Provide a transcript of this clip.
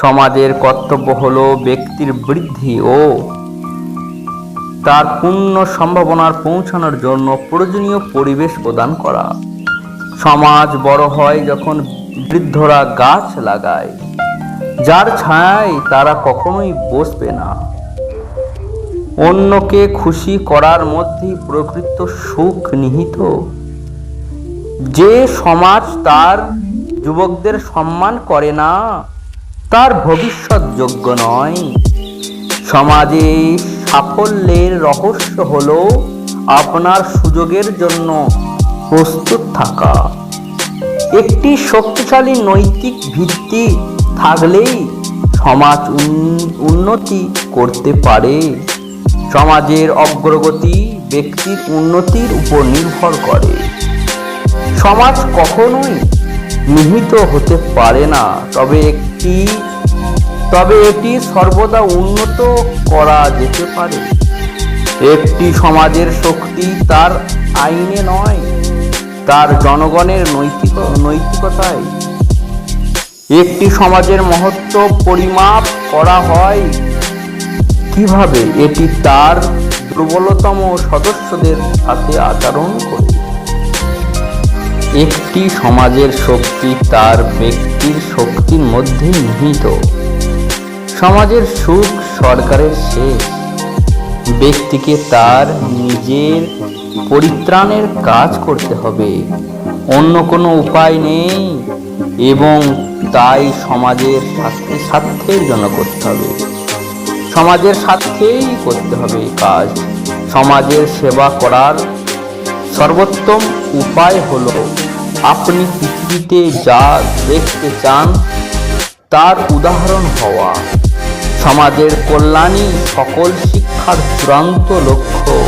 সমাজের কর্তব্য হল ব্যক্তির বৃদ্ধি ও তার পূর্ণ সম্ভাবনার পৌঁছানোর জন্য প্রয়োজনীয় পরিবেশ প্রদান করা। সমাজ বড় হয় যখন বৃদ্ধরা গাছ লাগায়, যার ছায়ায় তারা কখনোই বসবে না। অন্যকে খুশি করার মধ্যেই প্রকৃত সুখ নিহিত। যে সমাজ তার যুবকদের সম্মান করে না তার ভবিষ্যৎ যোগ্য নয়? সমাজে সাফল্যের রহস্য হলো আপনার সুযোগের জন্য প্রস্তুত থাকা। একটি শক্তিশালী নৈতিক ভিত্তি থাকলেই সমাজ উন- উন্নতি করতে পারে। সমাজের অগ্রগতি ব্যক্তির উন্নতির উপর নির্ভর করে। সমাজ কখনোই নিহিত হতে পারে না। তবে একটি, তবে এটি সর্বদা উন্নত করা যেতে পারে। একটি সমাজের শক্তি তার আইনে নয়, তার জনগণের নৈতিক, নৈতিকতায়। একটি সমাজের মহত্ব পরিমাপ করা হয়। কীভাবে এটি তার দুর্বলতম সদস্যদের সাথে আচরণ করে? একটি সমাজের শক্তি তার ব্যক্তির শক্তির মধ্যে নিহিত। সমাজের সুখ সরকারের শেষ। ব্যক্তিকে তার নিজের পরিত্রাণের কাজ করতে হবে। অন্য কোনো উপায় নেই এবং তাই সমাজের স্বার্থে স্বার্থের জন্য করতে হবে। সমাজের স্বার্থেই করতে হবে কাজ। সমাজের সেবা করার সর্বোত্তম উপায় হলো আপনি পৃথিবীতে যা দেখতে চান তার উদাহরণ হওয়া। সমাজের কল্যাণই সকল শিক্ষার চূড়ান্ত লক্ষ্য।